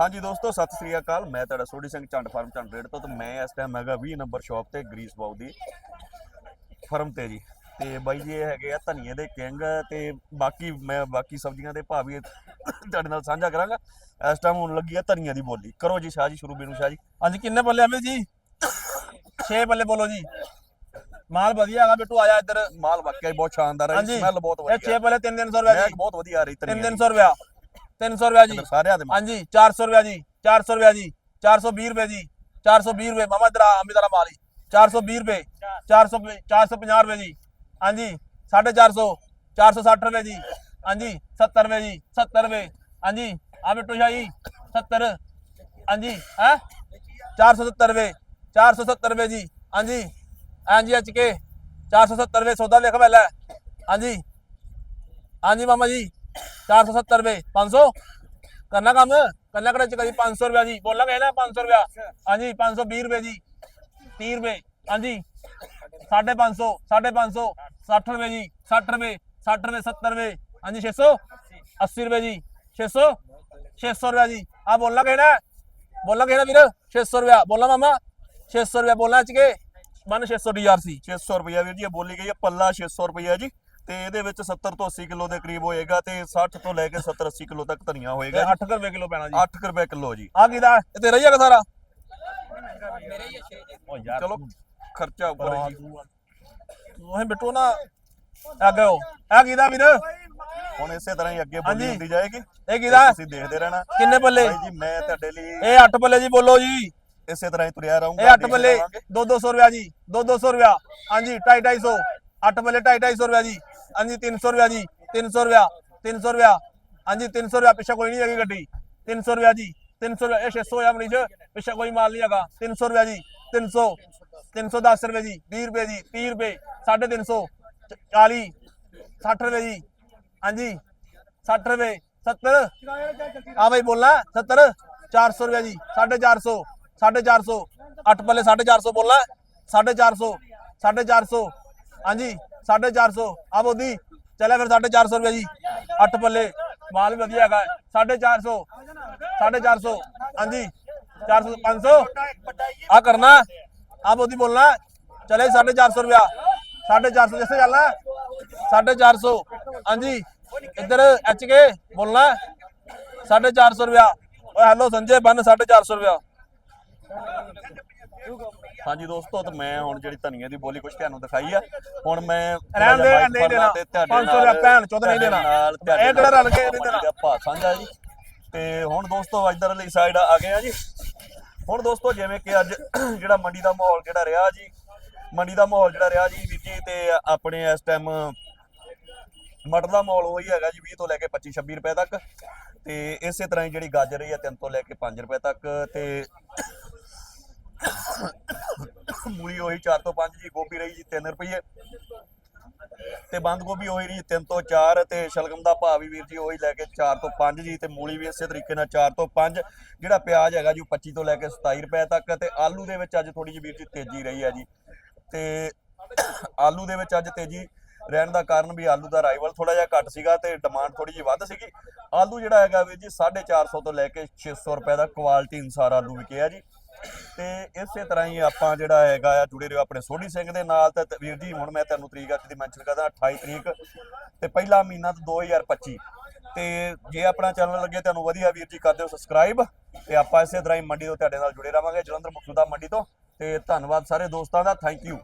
ਹਾਂਜੀ ਦੋਸਤੋ ਸਤਿ ਸ੍ਰੀ ਅਕਾਲ। ਮੈਂ ਤੁਹਾਡਾ ਸੋਢੀ ਸਿੰਘ ਚੰਡ ਫਾਰਮ ਚੰਡ ਰੇਡ ਤੋਂ ਤੇ ਮੈਂ ਇਸ ਟਾਈਮ ਹੈਗਾ 20 ਨੰਬਰ ਸ਼ਾਪ ਤੇ ਗਰੀਸ ਬਾਉ ਦੀ ਫਰਮ ਤੇ ਜੀ। ਤੇ ਬਾਈ ਜੀ ਇਹ ਹੈਗੇ ਆ ਧਨੀਏ ਦੇ ਕਿੰਗ ਤੇ ਬਾਕੀ ਮੈਂ ਬਾਕੀ ਸਬਜ਼ੀਆਂ ਦੇ ਭਾਅ ਵੀ ਤੁਹਾਡੇ ਨਾਲ ਸਾਂਝਾ ਕਰਾਂਗਾ। ਇਸ ਟਾਈਮ ਹੁਣ ਲੱਗੀ ਆ ਧਨੀਆਂ ਦੀ ਬੋਲੀ। ਕਰੋ ਜੀ ਸ਼ਾਹ ਜੀ ਸ਼ੁਰੂ ਬੀਨੂ ਸ਼ਾਹ ਜੀ। ਹਾਂਜੀ ਕਿੰਨੇ ਬੱਲੇ ਆਵੇਂ ਜੀ? 6 ਬੱਲੇ ਬੋਲੋ ਜੀ। ਮਾਲ ਵਧੀਆ ਹੈਗਾ ਬਿੱਟੂ ਆਇਆ ਇੱਧਰ। ਮਾਲ ਵਾਕਿਆ ਹੀ ਬਹੁਤ ਸ਼ਾਨਦਾਰ ਹੈ ਸਮੈਲ ਬਹੁਤ ਇਹ 6 ਵਧੀਆ ਬੱਲੇ 3-300 ਰੁਪਏ ਮੈਂ ਜੀ ਬਹੁਤ ਵਧੀਆ ਆ ਰਹੀ ਧਨੀਆ 3-300 ਰੁਪਏ 300 ਰੁਪਏ ਜੀ। ਸਾਰਿਆਂ ਦੇ। ਹਾਂਜੀ 400 ਰੁਪਏ ਜੀ 400 ਰੁਪਏ ਜੀ 420 ਰੁਪਏ ਜੀ 420 ਰੁਪਏ ਮਾਮਾ ਆ ਅਮੀ ਤੇਰਾ ਮਾਲ ਹੀ 420 ਰੁਪਏ 400 450 ਰੁਪਏ ਜੀ ਹਾਂਜੀ 450 460 ਰੁਪਏ ਜੀ ਹਾਂਜੀ 70 ਰੁਪਏ ਜੀ 70 ਰੁਪਏ ਹਾਂਜੀ ਆ ਬਿੱਟੂ ਸ਼ਾਹੀ 70 ਹਾਂਜੀ ਹੈ 470 ਰੁਪਏ 470 ਰੁਪਏ ਜੀ ਹਾਂਜੀ ਹਾਂਜੀ ਅੱਜ ਕੇ 470 ਰੁਪਏ ਸੌਦਾ ਲਿਖ ਪਹਿਲਾਂ ਹਾਂਜੀ ਹਾਂਜੀ ਮਾਮਾ ਜੀ 470 ਰੁਪਏ 500 ਕਰਨਾ ਕੰਮ? ਕਰਨਾ ਕਰਾ ਚ ਕਰੀ 500 ਰੁਪਏ ਜੀ। ਬੋਲਾਂਗੇ ਨਾ 500 ਰੁਪਏ ਹਾਂਜੀ 520 ਰੁਪਏ ਜੀ। 30 ਰੁਪਏ। ਹਾਂਜੀ। 550 550 60 ਰੁਪਏ ਜੀ। 60 ਰੁਪਏ 60 ਰੁਪਏ 70 ਰੁਪਏ। ਹਾਂਜੀ 600 80 ਰੁਪਏ ਜੀ। 600 600 ਰੁਪਏ ਜੀ। ਆ ਬੋਲਾਂਗੇ ਨਾ। ਬੋਲਾਂਗੇ ਨਾ ਵੀਰ। 600 ਰੁਪਏ ਬੋਲਾ ਮਾਮਾ। 600 ਰੁਪਏ ਬੋਲਣਾ ਚ ਕੇ। ਮਨ 600 ਡੀਆਰਸੀ 600 ਰੁਪਇਆ ਵੀਰ ਜੀ, ਇਹ ਬੋਲੀ ਗਈ ਹੈ ਪੱਲਾ 600 ਰੁਪਇਆ ਜੀ। ਤੇ ਇਹਦੇ ਵਿੱਚ 70 ਤੋਂ 80 ਕਿਲੋ ਦੇ ਕਰੀਬ ਹੋਏਗਾ ਤੇ 60 ਤੋਂ ਲੈ ਕੇ 70 80 ਕਿਲੋ ਤੱਕ ਧਨੀਆ ਹੋਏਗਾ 8 ਰੁਪਏ ਕਿਲੋ ਪੈਣਾ ਜੀ। 8 ਰੁਪਏ ਕਿਲੋ ਜੀ। ਆ ਕਿਦਾ ਇਹ ਤੇਰਾ ਹੀ ਹੈਗਾ ਸਾਰਾ? ਚਲੋ ਖਰਚਾ ਉੱਪਰ ਹੈ ਜੀ। ਉਹ ਬਿੱਟੂ ਨਾ ਅੱਗੇ ਹੋ ਆ ਕਿਦਾ ਵੀਰ? ਹੁਣ ਇਸੇ ਤਰ੍ਹਾਂ ਹੀ ਅੱਗੇ ਹਾਂਜੀ। ਬੋਲੀ ਹੁੰਦੀ ਜਾਏਗੀ। ਇਹ ਕਿਦਾ ਤੁਸੀਂ ਦੇਖਦੇ ਰਹਿਣਾ। ਕਿੰਨੇ ਬੱਲੇ ਜੀ ਮੈਂ ਤੁਹਾਡੇ ਲਈ ਇਹ 8 ਬੱਲੇ ਜੀ ਬੋਲੋ ਜੀ। ਇਸੇ ਤਰ੍ਹਾਂ ਹੀ ਤੁਰਿਆ ਰਹੂੰਗਾ ਇਹ 8 ਬੱਲੇ 2 200 ਰੁਪਿਆ ਜੀ 2 200 ਰੁਪਿਆ ਹਾਂਜੀ 2 250 8 ਬੱਲੇ 2 250 ਰੁਪਿਆ ਜੀ। ਹਾਂਜੀ 300 ਰੁਪਿਆ ਜੀ 300 ਰੁਪਿਆ 300 ਰੁਪਿਆ ਹਾਂਜੀ 300 ਰੁਪਿਆ ਪਿੱਛੇ ਕੋਈ ਨਹੀਂ ਹੈਗੀ ਗੱਡੀ। 300 ਰੁਪਿਆ ਜੀ 300 ਰੁਪਿਆ ਇਹ 600 ਹੋਇਆ ਮਰੀਜ਼, ਪਿੱਛੇ ਕੋਈ ਮਾਲ ਨਹੀਂ ਹੈਗਾ। 300 ਰੁਪਿਆ ਜੀ 300 310 ਰੁਪਏ ਜੀ 20 ਰੁਪਏ ਜੀ 30 ਰੁਪਏ 350 40 60 ਰੁਪਏ ਜੀ। ਹਾਂਜੀ 60 ਰੁਪਏ 70 ਆ ਬਈ ਬੋਲਣਾ 70 400 ਰੁਪਏ ਜੀ 450 450 8 ਪੱਲੇ 450 ਬੋਲਣਾ 450 450 ਹਾਂਜੀ 450 ਆ ਬੋਦੀ, ਚੱਲਿਆ ਫਿਰ 450 ਰੁਪਏ ਜੀ। 8 ਪੱਲੇ, ਮਾਲ ਵੀ ਵਧੀਆ ਹੈਗਾ। 450 450 ਹਾਂਜੀ 400 500 ਆ ਕਰਨਾ। ਆ ਬੋਦੀ ਬੋਲਣਾ। ਚਲੇ 450 ਰੁਪਿਆ 450 ਜਿੱਥੇ ਚੱਲਣਾ। 450 ਹਾਂਜੀ, ਇੱਧਰ ਐਚ ਕੇ ਬੋਲਣਾ। 450 ਰੁਪਿਆ ਓਏ ਹੈਲੋ ਸੰਜੇ, ਬੰਨ 450 ਰੁਪਿਆ ਹਾਂਜੀ ਦੋਸਤੋ ਤੇ ਮੈਂ ਹੁਣ ਜਿਹੜੀ ਧਨੀਆ ਦੀ ਬੋਲੀ ਕੁਝ ਤੁਹਾਨੂੰ ਦਿਖਾਈ ਆ ਹੁਣ ਮੈਂ ਰਹਿਣ ਦੇ, ਨਹੀਂ ਦੇਣਾ। ਤੇ ਤੁਹਾਡੇ 500 ਰੁਪਇਆ ਨਾਲ- ਭੈਣ ਚੋਦ ਨਹੀਂ ਦੇਣਾ। ਇਹ ਕਿਹੜਾ ਰਲ ਕੇ ਨਹੀਂ ਦੇਣਾ। ਦਾ ਭਾਅ ਸਾਂਝਾ ਜੀ ਤੇ ਹੁਣ ਦੋਸਤੋ ਇੱਧਰ ਵਾਲੀ ਸਾਈਡ ਆ ਗਏ ਆ ਜੀ ਹੁਣ ਦੋਸਤੋ ਜਿਵੇਂ ਕਿ ਅੱਜ ਜਿਹੜਾ ਮੰਡੀ ਦਾ ਮਾਹੌਲ ਜਿਹੜਾ ਰਿਹਾ ਜੀ ਮੰਡੀ ਦਾ ਮਾਹੌਲ ਜਿਹੜਾ ਰਿਹਾ ਜੀ ਵੀਰ ਜੀ ਤੇ ਆਪਣੇ ਇਸ ਟਾਈਮ ਮਟਰ ਦਾ ਮਾਹੌਲ ਉਹੀ ਹੈਗਾ ਜੀ 20 ਤੋਂ ਲੈ ਕੇ 25 26 ਰੁਪਏ ਤੱਕ ਤੇ ਇਸੇ ਤਰ੍ਹਾਂ ਹੀ ਜਿਹੜੀ ਗਾਜਰ ਰਹੀ ਹੈ 3 ਤੋਂ ਲੈ ਕੇ 5 ਰੁਪਏ ਤੱਕ ਤੇ ਮੂਲੀ ਉਹੀ 4 ਤੋਂ 5 ਜੀ, ਗੋਭੀ ਰਹੀ ਜੀ 3 ਰੁਪਏ ਤੇ ਬੰਦ ਗੋਭੀ ਉਹੀ ਰਹੀ 3 ਤੋਂ 4 ਤੇ ਸ਼ਲਗਮ ਦਾ ਭਾਅ ਵੀ ਵੀਰ ਜੀ ਉਹੀ ਲੈ ਕੇ 4 ਤੋਂ 5 ਜੀ ਤੇ ਮੂਲੀ ਵੀ ਇਸੇ ਤਰੀਕੇ ਨਾਲ 4 ਤੋਂ 5 ਜਿਹੜਾ ਪਿਆਜ਼ ਹੈਗਾ ਜੀ ਉਹ 25 ਤੋਂ ਲੈ ਕੇ 27 ਰੁਪਏ ਤੱਕ ਤੇ ਆਲੂ ਦੇ ਵਿੱਚ ਅੱਜ ਥੋੜੀ ਜਿਹੀ ਵੀਰ ਜੀ ਤੇਜ਼ੀ ਰਹੀ ਹੈ ਜੀ। ਤੇ ਆਲੂ ਦੇ ਵਿੱਚ ਅੱਜ ਤੇਜ਼ੀ ਰਹਿਣ ਦਾ ਕਾਰਨ ਵੀ ਆਲੂ ਦਾ ਰਾਈਵਲ ਥੋੜਾ ਜਿਹਾ ਘੱਟ ਸੀਗਾ ਤੇ ਡਿਮਾਂਡ ਥੋੜੀ ਜਿਹੀ ਵੱਧ ਸੀਗੀ। ਆਲੂ ਜਿਹੜਾ ਹੈਗਾ ਵੀਰ ਜੀ 450 ਤੋਂ ਲੈ ਕੇ 600 ਰੁਪਏ ਦਾ ਕੁਆਲਿਟੀ ਅਨਸਾਰ ਆਲੂ ਵਿਕਿਆ ਜੀ। ਤੇ ਇਸੇ ਤਰ੍ਹਾਂ ਹੀ ਆਪਾਂ ਜਿਹੜਾ ਹੈਗਾ ਆ ਜੁੜੇ ਰਹੋ ਆਪਣੇ ਸੋਢੀ ਸਿੰਘ ਦੇ ਨਾਲ ਤੇ ਵੀਰ ਜੀ, ਹੁਣ ਮੈਂ ਤੁਹਾਨੂੰ ਤਰੀਕ ਅੱਜ ਦੀ ਮੈਂਸ਼ਨ ਕਰਦਾ 28 ਤਰੀਕ ਤੇ ਪਹਿਲਾ ਮਹੀਨਾ ਤੇ 2025 ਤੇ ਜੇ ਆਪਣਾ ਚੈਨਲ ਲੱਗੇ ਤੁਹਾਨੂੰ ਵਧੀਆ ਵੀਰ ਜੀ ਕਰ ਦਿਓ ਸਬਸਕ੍ਰਾਈਬ ਤੇ ਆਪਾਂ ਇਸੇ ਤਰ੍ਹਾਂ ਹੀ ਮੰਡੀ ਤੋਂ ਤੁਹਾਡੇ ਨਾਲ ਜੁੜੇ ਰਵਾਂਗੇ ਜਲੰਧਰ ਮਕਸੂਦਾ ਮੰਡੀ ਤੋਂ। ਤੇ ਧੰਨਵਾਦ ਸਾਰੇ ਦੋਸਤਾਂ ਦਾ ਥੈਂਕ ਯੂ